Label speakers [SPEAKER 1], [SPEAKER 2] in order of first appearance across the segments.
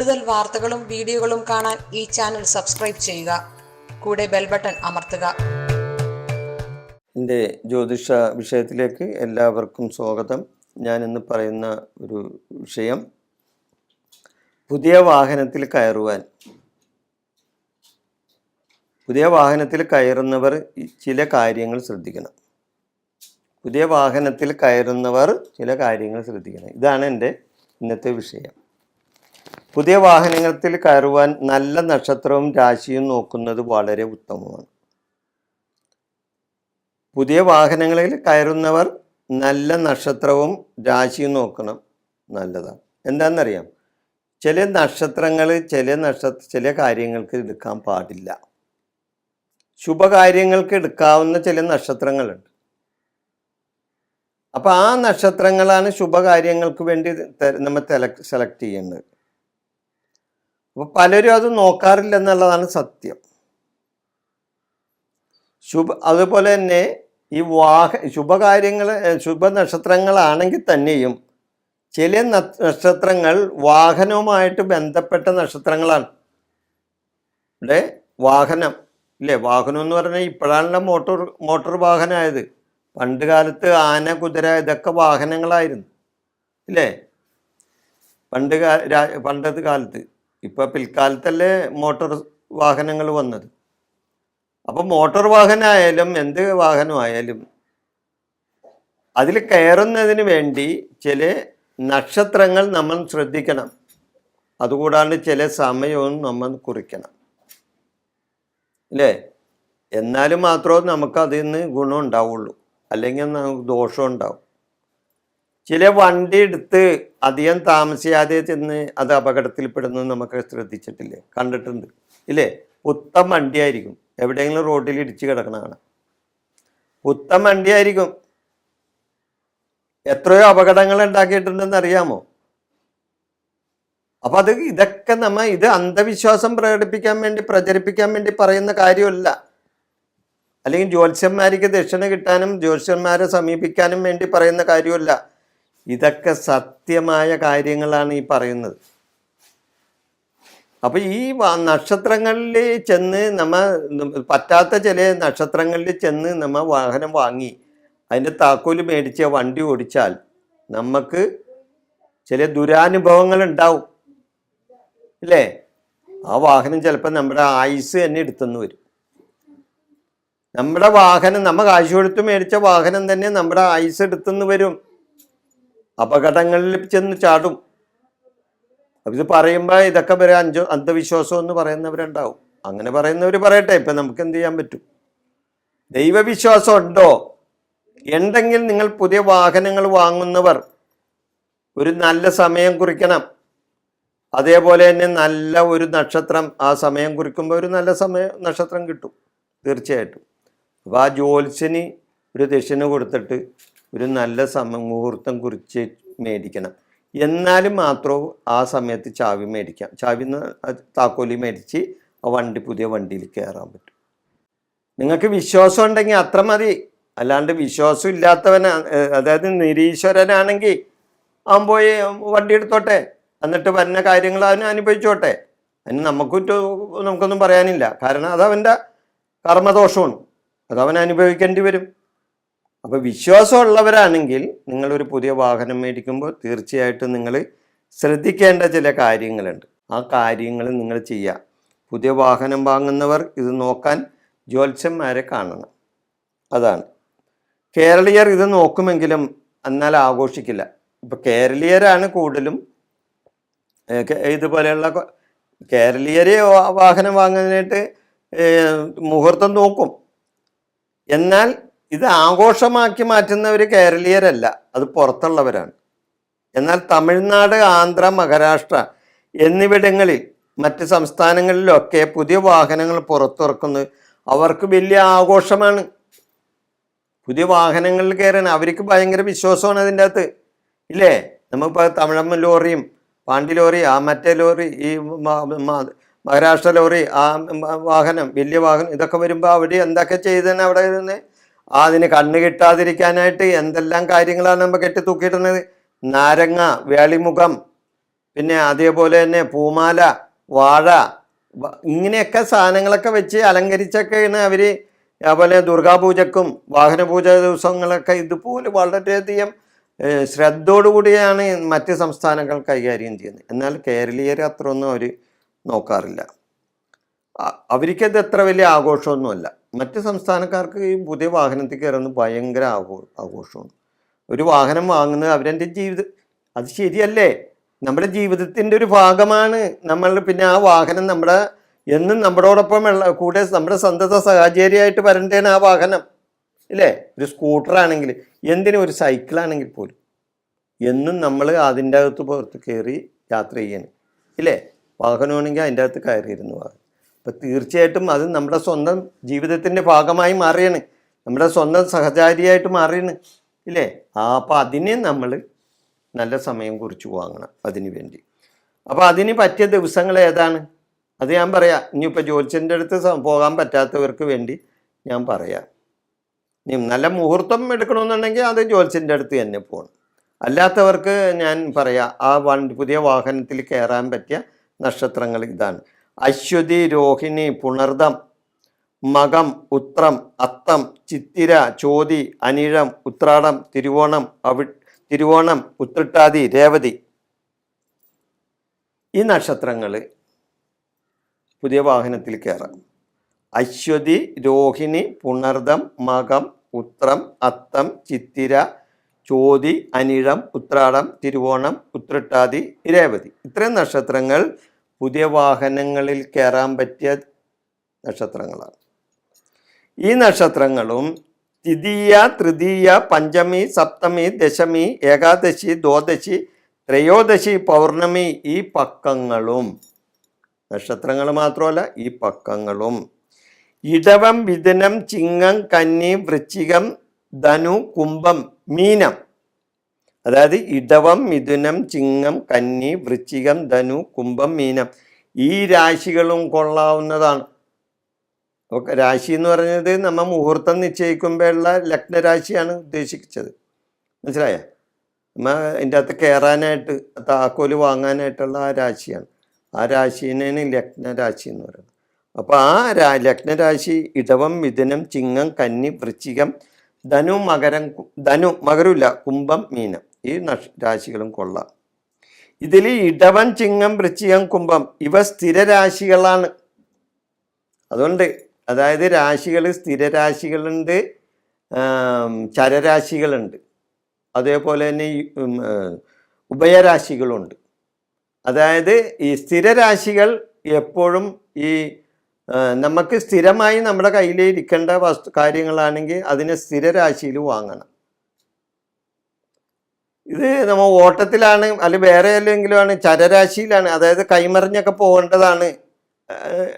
[SPEAKER 1] കൂടുതൽ വാർത്തകളും വീഡിയോകളും കാണാൻ ഈ ചാനൽ സബ്സ്ക്രൈബ് ചെയ്യുക. കൂടെ ബെൽ ബട്ടൺ അമർത്തുക.
[SPEAKER 2] എന്റെ ജ്യോതിഷ വിഷയത്തിലേക്ക് എല്ലാവർക്കും സ്വാഗതം. ഞാൻ ഇന്ന് പറയുന്ന ഒരു വിഷയം പുതിയ വാഹനത്തിൽ കയറുവാൻ. പുതിയ വാഹനത്തിൽ കയറുന്നവർ ചില കാര്യങ്ങൾ ശ്രദ്ധിക്കണം. പുതിയ വാഹനത്തിൽ കയറുന്നവർ ചില കാര്യങ്ങൾ ശ്രദ്ധിക്കണം. ഇതാണ് എന്റെ ഇന്നത്തെ വിഷയം. പുതിയ വാഹനത്തിൽ കയറുവാൻ നല്ല നക്ഷത്രവും രാശിയും നോക്കുന്നത് വളരെ ഉത്തമമാണ്. പുതിയ വാഹനങ്ങളിൽ കയറുന്നവർ നല്ല നക്ഷത്രവും രാശിയും നോക്കണം. നല്ലതാണ്. എന്താണെന്നറിയാം? ചില നക്ഷത്രങ്ങൾ ചില നക്ഷത്ര ചില കാര്യങ്ങൾക്ക് എടുക്കാൻ പാടില്ല. ശുഭകാര്യങ്ങൾക്ക് എടുക്കാവുന്ന ചില നക്ഷത്രങ്ങളുണ്ട്. അപ്പോൾ ആ നക്ഷത്രങ്ങളാണ് ശുഭകാര്യങ്ങൾക്ക് വേണ്ടി നമ്മൾ സെലക്ട് ചെയ്യേണ്ടത്. അപ്പോൾ പലരും അത് നോക്കാറില്ല എന്നുള്ളതാണ് സത്യം. ശുഭ അതുപോലെ തന്നെ ഈ വാഹ ശുഭകാര്യങ്ങൾ ശുഭ നക്ഷത്രങ്ങളാണെങ്കിൽ തന്നെയും ചില നക്ഷത്രങ്ങൾ വാഹനവുമായിട്ട് ബന്ധപ്പെട്ട നക്ഷത്രങ്ങളാണ്. ഇവിടെ വാഹനം. ഇല്ലേ വാഹനം എന്ന് പറഞ്ഞാൽ ഇപ്പോഴാണല്ലോ മോട്ടോർ മോട്ടോർ വാഹനമായത്. പണ്ട് കാലത്ത് ആന കുതിര ഇതൊക്കെ വാഹനങ്ങളായിരുന്നു. ഇല്ലേ പണ്ട് കാ- പണ്ടത്തെ കാലത്ത്. ഇപ്പൊ പിൽക്കാലത്തല്ലേ മോട്ടോർ വാഹനങ്ങൾ വന്നത്. അപ്പൊ മോട്ടോർ വാഹനമായാലും എന്ത് വാഹനമായാലും അതിൽ കയറുന്നതിന് വേണ്ടി ചില നക്ഷത്രങ്ങൾ നമ്മൾ ശ്രദ്ധിക്കണം. അതുകൂടാണ്ട് ചില സമയവും നമ്മൾ കുറിക്കണം. അല്ലേ? എന്നാലും മാത്രമേ നമുക്ക് അതിൽ നിന്ന് ഗുണം ഉണ്ടാവുള്ളൂ. അല്ലെങ്കിൽ നമുക്ക് ദോഷം ഉണ്ടാവും. ചില വണ്ടി എടുത്ത് അധികം താമസിയാതെ ചെന്ന് അത് അപകടത്തിൽപ്പെടുന്നത് നമുക്ക് ശ്രദ്ധിച്ചിട്ടില്ലേ? കണ്ടിട്ടുണ്ട്. ഇല്ലേ? പുത്തൻ വണ്ടിയായിരിക്കും. എവിടെയെങ്കിലും റോഡിൽ ഇടിച്ച് കിടക്കണതാണ് പുത്തൻ വണ്ടിയായിരിക്കും. എത്രയോ അപകടങ്ങൾ ഉണ്ടാക്കിയിട്ടുണ്ടെന്ന് അറിയാമോ? അപ്പൊ അത് ഇതൊക്കെ നമ്മ ഇത് അന്ധവിശ്വാസം പ്രകടിപ്പിക്കാൻ വേണ്ടി പ്രചരിപ്പിക്കാൻ വേണ്ടി പറയുന്ന കാര്യമല്ല. അല്ലെങ്കിൽ ജ്യോത്സ്യന്മാർക്ക് ദക്ഷിണ കിട്ടാനും ജ്യോത്സ്യന്മാരെ സമീപിക്കാനും വേണ്ടി പറയുന്ന കാര്യമല്ല. ഇതൊക്കെ സത്യമായ കാര്യങ്ങളാണ് ഈ പറയുന്നത്. അപ്പൊ ഈ നക്ഷത്രങ്ങളിൽ ചെന്ന് നമ്മ പറ്റാത്ത ചില നക്ഷത്രങ്ങളിൽ ചെന്ന് നമ്മ വാഹനം വാങ്ങി അതിന്റെ താക്കോൽ മേടിച്ച വണ്ടി ഓടിച്ചാൽ നമുക്ക് ചില ദുരാനുഭവങ്ങൾ ഉണ്ടാവും. ഇല്ലേ ആ വാഹനം ചിലപ്പോൾ നമ്മുടെ ആയുസ് തന്നെ എടുത്തെന്ന് വരും. നമ്മുടെ വാഹനം നമ്മ കാശ് കൊടുത്ത് മേടിച്ച വാഹനം തന്നെ നമ്മുടെ ആയുസ് എടുത്തെന്ന് വരും. അപകടങ്ങളിൽ ചെന്ന് ചാടും. ഇത് പറയുമ്പോൾ ഇതൊക്കെ വരെ അഞ്ചോ അന്ധവിശ്വാസം എന്ന് പറയുന്നവരുണ്ടാവും. അങ്ങനെ പറയുന്നവർ പറയട്ടെ ഇപ്പം നമുക്ക് എന്ത് ചെയ്യാൻ പറ്റും? ദൈവവിശ്വാസം ഉണ്ടോ? ഉണ്ടെങ്കിൽ നിങ്ങൾ പുതിയ വാഹനങ്ങൾ വാങ്ങുന്നവർ ഒരു നല്ല സമയം കുറിക്കണം. അതേപോലെ തന്നെ നല്ല ഒരു നക്ഷത്രം ആ സമയം കുറിക്കുമ്പോൾ ഒരു നല്ല സമയം നക്ഷത്രം കിട്ടും തീർച്ചയായിട്ടും. അപ്പോൾ ആ ജ്യോത്സ്യന് ഒരു ദക്ഷിണ കൊടുത്തിട്ട് ഒരു നല്ല സമ മുഹൂർത്തം കുറിച്ച് മേടിക്കണം. എന്നാലും മാത്രവും ആ സമയത്ത് ചാവി മേടിക്കാം. ചാവി താക്കോലി മേടിച്ച് ആ വണ്ടി പുതിയ വണ്ടിയിൽ കയറാൻ പറ്റും. നിങ്ങൾക്ക് വിശ്വാസം ഉണ്ടെങ്കിൽ അത്ര മതി. അല്ലാണ്ട് വിശ്വാസം ഇല്ലാത്തവനാ അതായത് നിരീശ്വരനാണെങ്കിൽ അവൻ പോയി വണ്ടി എടുത്തോട്ടെ. എന്നിട്ട് വരുന്ന കാര്യങ്ങൾ അവന് അനുഭവിച്ചോട്ടെ. അതിന് നമുക്കൊരു നമുക്കൊന്നും പറയാനില്ല. കാരണം അതവന്റെ കർമ്മദോഷമാണ്. അതവൻ അനുഭവിക്കേണ്ടി വരും. അപ്പോൾ വിശ്വാസമുള്ളവരാണെങ്കിൽ നിങ്ങളൊരു പുതിയ വാഹനം മേടിക്കുമ്പോൾ തീർച്ചയായിട്ടും നിങ്ങൾ ശ്രദ്ധിക്കേണ്ട ചില കാര്യങ്ങളുണ്ട്. ആ കാര്യങ്ങൾ നിങ്ങൾ ചെയ്യുക പുതിയ വാഹനം വാങ്ങുന്നവർ ഇത് നോക്കാൻ ജ്യോത്സ്യന്മാരെ കാണണം. അതാണ്. കേരളീയർ ഇത് നോക്കുമെങ്കിലും എന്നാൽ ആഘോഷിക്കില്ല. ഇപ്പൊ കേരളീയരാണ് കൂടുതലും ഇതുപോലെയുള്ള കേരളീയരെ വാഹനം വാങ്ങാനായിട്ട് മുഹൂർത്തം നോക്കും. എന്നാൽ ഇത് ആഘോഷമാക്കി മാറ്റുന്നവർ കേരളീയരല്ല അത് പുറത്തുള്ളവരാണ്. എന്നാൽ തമിഴ്നാട് ആന്ധ്ര മഹാരാഷ്ട്ര എന്നിവിടങ്ങളിൽ മറ്റ് സംസ്ഥാനങ്ങളിലൊക്കെ പുതിയ വാഹനങ്ങൾ പുറത്തിറക്കുന്നത് അവർക്ക് വലിയ ആഘോഷമാണ്. പുതിയ വാഹനങ്ങളിൽ കയറാൻ അവർക്ക് ഭയങ്കര വിശ്വാസമാണ് അതിന്റെ അകത്ത്. ഇല്ലേ? നമ്മളിപ്പോൾ തമിഴമ്മ ലോറിയും പാണ്ടി ലോറി ആ മറ്റേ ലോറി ഈ മഹാരാഷ്ട്ര ലോറി ആ വാഹനം വലിയ വാഹനം ഇതൊക്കെ വരുമ്പോൾ അവിടെ എന്തൊക്കെ ചെയ്തതന്നെ അവിടെ നിന്ന് ആ അതിന് കണ്ണ് കിട്ടാതിരിക്കാനായിട്ട് എന്തെല്ലാം കാര്യങ്ങളാണ് നമ്മൾ കെട്ടി തൂക്കിയിടുന്നത് നാരങ്ങ വേളിമുഖം പിന്നെ അതേപോലെ തന്നെ പൂമാല വാഴ ഇങ്ങനെയൊക്കെ സാധനങ്ങളൊക്കെ വെച്ച് അലങ്കരിച്ചൊക്കെയാണ് അവർ അതുപോലെ ദുർഗാപൂജക്കും വാഹനപൂജ ദിവസങ്ങളൊക്കെ ഇതുപോലെ വളരെയധികം ശ്രദ്ധയോടുകൂടിയാണ് മറ്റ് സംസ്ഥാനങ്ങൾ കൈകാര്യം ചെയ്യുന്നത്. എന്നാൽ കേരളീയർ അത്രയൊന്നും അവർ നോക്കാറില്ല. അവർക്കത് എത്ര വലിയ ആഘോഷമൊന്നുമല്ല. മറ്റ് സംസ്ഥാനക്കാർക്ക് ഈ പുതിയ വാഹനത്തിൽ കയറുന്നത് ഭയങ്കര ആഘോ ആഘോഷമാണ്. ഒരു വാഹനം വാങ്ങുന്നത് അവരെന്റെ ജീവിതം അത് ശരിയല്ലേ? നമ്മുടെ ജീവിതത്തിന്റെ ഒരു ഭാഗമാണ് നമ്മൾ പിന്നെ ആ വാഹനം നമ്മുടെ എന്നും നമ്മളോടൊപ്പം കൂടെ നമ്മുടെ സന്തത സഹചാരിയായിട്ട് വരേണ്ടതാണ് ആ വാഹനം. ഇല്ലേ? ഒരു സ്കൂട്ടറാണെങ്കിൽ എന്തിനും ഒരു സൈക്കിളാണെങ്കിൽ പോലും. എന്നും നമ്മൾ അതിന്റെ അകത്ത് പുറത്ത് കയറി യാത്ര ചെയ്യണം. ഇല്ലേ? വാഹനമാണെങ്കിൽ അതിന്റെ അകത്ത് കയറിയിരുന്നു വാഹനം. അപ്പം തീർച്ചയായിട്ടും അത് നമ്മുടെ സ്വന്തം ജീവിതത്തിന്റെ ഭാഗമായി മാറിയാണ്. നമ്മുടെ സ്വന്തം സഹചാരിയായിട്ട് മാറിയാണ്. ഇല്ലേ? ആ അപ്പം അതിനെ നമ്മൾ നല്ല സമയം കുറിച്ച് വാങ്ങണം അതിന് വേണ്ടി. അപ്പോൾ അതിന് പറ്റിയ ദിവസങ്ങൾ ഏതാണ്? അത് ഞാൻ പറയാം. ഇനിയിപ്പോൾ ജ്യോത്സ്യന്റെ അടുത്ത് പോകാൻ പറ്റാത്തവർക്ക് വേണ്ടി ഞാൻ പറയാം. ഇനി നല്ല മുഹൂർത്തം എടുക്കണമെന്നുണ്ടെങ്കിൽ അത് ജ്യോത്സ്യന്റെ അടുത്ത് തന്നെ പോകണം അല്ലാത്തവർക്ക് ഞാൻ പറയാം ആ വണ്ടി പുതിയ വാഹനത്തിൽ കയറാൻ പറ്റിയ നക്ഷത്രങ്ങൾ ഇതാണ്. അശ്വതി രോഹിണി പുണർദം മകം ഉത്രം അത്തം ചിത്തിര ചോതി അനിഴം ഉത്രാടം തിരുവോണം അവി തിരുവോണം ഉത്രട്ടാതി രേവതി. ഈ നക്ഷത്രങ്ങൾ പുതിയ വാഹനത്തിൽ കയറാം. അശ്വതി രോഹിണി പുണർദം മകം ഉത്രം അത്തം ചിത്തിര ചോതി അനിഴം ഉത്രാടം തിരുവോണം ഉത്രട്ടാതി രേവതി. ഇത്രയും നക്ഷത്രങ്ങൾ പുതിയ വാഹനങ്ങളിൽ കയറാൻ പറ്റിയ നക്ഷത്രങ്ങളാണ്. ഈ നക്ഷത്രങ്ങളും ദ്വിതീയ തൃതീയ പഞ്ചമി സപ്തമി ദശമി ഏകാദശി ദ്വാദശി ത്രയോദശി പൗർണമി ഈ പക്കങ്ങളും നക്ഷത്രങ്ങൾ മാത്രമല്ല ഈ പക്കങ്ങളും. ഇടവം വിതനം ചിങ്ങം കന്നി വൃശ്ചികം ധനു കുംഭം മീനം അതായത് ഇടവം മിഥുനം ചിങ്ങം കന്നി വൃശ്ചികം ധനു കുംഭം മീനം. ഈ രാശികളും കൊള്ളാവുന്നതാണ്. ഓക്കെ രാശി എന്ന് പറഞ്ഞത് നമ്മൾ മുഹൂർത്തം നിശ്ചയിക്കുമ്പോഴുള്ള ലഗ്നരാശിയാണ് ഉദ്ദേശിച്ചത്. മനസ്സിലായ? നമ്മ അതിന്റെ അകത്ത് കയറാനായിട്ട് താക്കോൽ വാങ്ങാനായിട്ടുള്ള ആ രാശിയാണ്. ആ രാശിനെയാണ് ലഗ്നരാശി എന്ന് പറയുന്നത്. അപ്പോൾ ആ രാ ലഗ്നരാശി ഇടവം മിഥുനം ചിങ്ങം കന്നി വൃശ്ചികം ധനു മകരം ധനു മകരമില്ല കുംഭം മീനം. ഈ രാശികളും കൊള്ളാം. ഇതിൽ ഇടവൻ ചിങ്ങം വൃശ്ചികം കുംഭം ഇവ സ്ഥിരരാശികളാണ് അതുകൊണ്ട് അതായത് രാശികൾ സ്ഥിരരാശികളുണ്ട് ചരരാശികളുണ്ട്. അതേപോലെ തന്നെ ഉഭയരാശികളുണ്ട്. അതായത് ഈ സ്ഥിരരാശികൾ എപ്പോഴും ഈ നമുക്ക് സ്ഥിരമായി നമ്മുടെ കയ്യിൽ ഇരിക്കേണ്ട വസ്തു കാര്യങ്ങളാണെങ്കിൽ അതിനെ സ്ഥിരരാശിയിൽ വാങ്ങണം. ഇത് നമ്മൾ ഓട്ടത്തിലാണ് അല്ലെങ്കിൽ വേറെ ഏതെങ്കിലും ആണ് ചരരാശിയിലാണ് അതായത് കൈമറിഞ്ഞൊക്കെ പോകേണ്ടതാണ്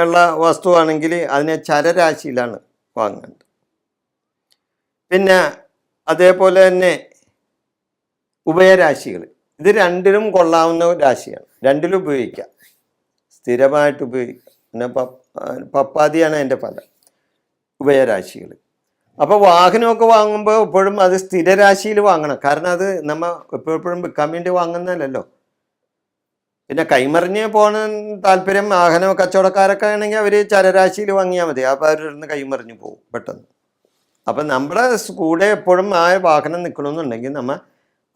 [SPEAKER 2] ഉള്ള വസ്തുവാണെങ്കിൽ അതിനെ ചരരാശിയിലാണ് വാങ്ങേണ്ടത്. പിന്നെ അതേപോലെ തന്നെ ഉഭയരാശികൾ. ഇത് രണ്ടിലും കൊള്ളാവുന്ന രാശിയാണ്. രണ്ടിലും ഉപയോഗിക്കാം. സ്ഥിരമായിട്ട് ഉപയോഗിക്കാം. പിന്നെ പപ് പപ്പാതിയാണ് എന്റെ ഫലം. ഉഭയരാശികൾ. അപ്പോൾ വാഹനമൊക്കെ വാങ്ങുമ്പോൾ എപ്പോഴും അത് സ്ഥിരരാശിയിൽ വാങ്ങണം. കാരണം അത് നമ്മൾ എപ്പോഴും വിൽക്കാൻ വേണ്ടി വാങ്ങുന്നതല്ലല്ലോ. പിന്നെ കൈമറിഞ്ഞ് പോകണ താല്പര്യം വാഹന കച്ചവടക്കാരൊക്കെ ആണെങ്കിൽ അവർ ചരരാശിയിൽ വാങ്ങിയാൽ മതി. അപ്പോൾ അവരുടെ നിന്ന് കൈമറിഞ്ഞ് പോകും പെട്ടെന്ന്. അപ്പം നമ്മുടെ കൂടെ എപ്പോഴും ആ വാഹനം നിൽക്കണമെന്നുണ്ടെങ്കിൽ നമ്മൾ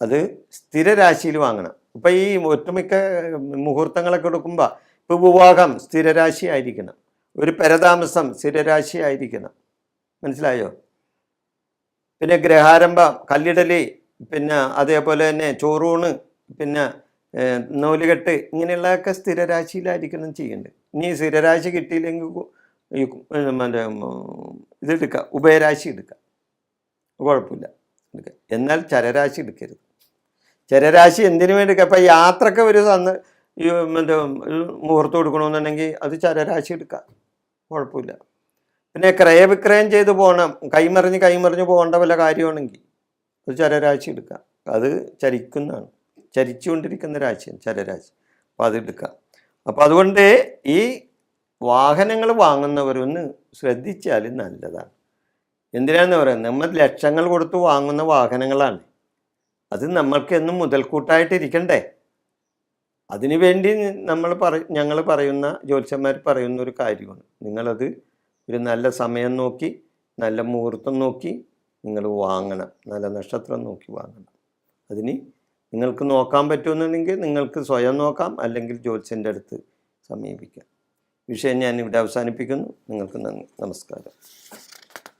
[SPEAKER 2] അത് സ്ഥിരരാശിയിൽ വാങ്ങണം. ഇപ്പം ഈ ഒറ്റമിക്ക മുഹൂർത്തങ്ങളൊക്കെ എടുക്കുമ്പോൾ ഇപ്പോൾ വിവാഹം സ്ഥിരരാശി ആയിരിക്കണം. ഒരു പരതാമസം സ്ഥിരരാശി ആയിരിക്കണം. മനസ്സിലായോ? പിന്നെ ഗ്രഹാരംഭ കല്ലിടലി പിന്നെ അതേപോലെ തന്നെ ചോറൂണ് പിന്നെ നൂലുകെട്ട് ഇങ്ങനെയുള്ളതൊക്കെ സ്ഥിരരാശിയിലായിരിക്കണം ചെയ്യേണ്ടത്. ഇനി സ്ഥിരരാശി കിട്ടിയില്ലെങ്കിൽ മറ്റേ ഇതെടുക്കുക ഉഭയരാശി എടുക്കുക കുഴപ്പമില്ല. എടുക്കുക എന്നാൽ ചരരാശി എടുക്കരുത്. ചരരാശി എന്തിനു വേണ്ടി എടുക്കുക ഇപ്പം യാത്രയ്ക്ക് ഒരു സന്ന് മറ്റേ മുഹൂർത്തം എടുക്കണമെന്നുണ്ടെങ്കിൽ അത് ചരരാശി എടുക്കാം. കുഴപ്പമില്ല. പിന്നെ ക്രയവിക്രയം ചെയ്തു പോകണം കൈമറിഞ്ഞ് കൈമറിഞ്ഞ് പോകേണ്ട വല്ല കാര്യമാണെങ്കിൽ ഒരു ചരരാശി എടുക്കാം അത് ചരിക്കുന്നതാണ്. ചരിച്ചുകൊണ്ടിരിക്കുന്ന രാശിയാണ് ചരരാശി. അപ്പോൾ അത് എടുക്കാം അപ്പോൾ അതുകൊണ്ട് ഈ വാഹനങ്ങൾ വാങ്ങുന്നവരൊന്ന് ശ്രദ്ധിച്ചാൽ നല്ലതാണ്. എന്തിനാന്ന് പറയുന്നത്? നമ്മൾ ലക്ഷങ്ങൾ കൊടുത്ത് വാങ്ങുന്ന വാഹനങ്ങളാണ്. അത് നമ്മൾക്ക് എന്നും മുതൽക്കൂട്ടായിട്ട് ഇരിക്കണ്ടേ? അതിനു വേണ്ടി നമ്മൾ പറ ഞങ്ങൾ പറയുന്ന ജ്യോത്സ്യന്മാർ പറയുന്ന ഒരു കാര്യമാണ്. നിങ്ങളത് ഒരു നല്ല സമയം നോക്കി നല്ല മുഹൂർത്തം നോക്കി നിങ്ങൾ വാങ്ങണം. നല്ല നക്ഷത്രം നോക്കി വാങ്ങണം. അതിന് നിങ്ങൾക്ക് നോക്കാൻ പറ്റുമെന്നുണ്ടെങ്കിൽ നിങ്ങൾക്ക് സ്വയം നോക്കാം അല്ലെങ്കിൽ ജ്യോത്സ്യന്റെ അടുത്ത് സമീപിക്കാം. വിഷയം ഞാൻ ഇവിടെ അവസാനിപ്പിക്കുന്നു. നിങ്ങൾക്ക് നന്ദി. നമസ്കാരം.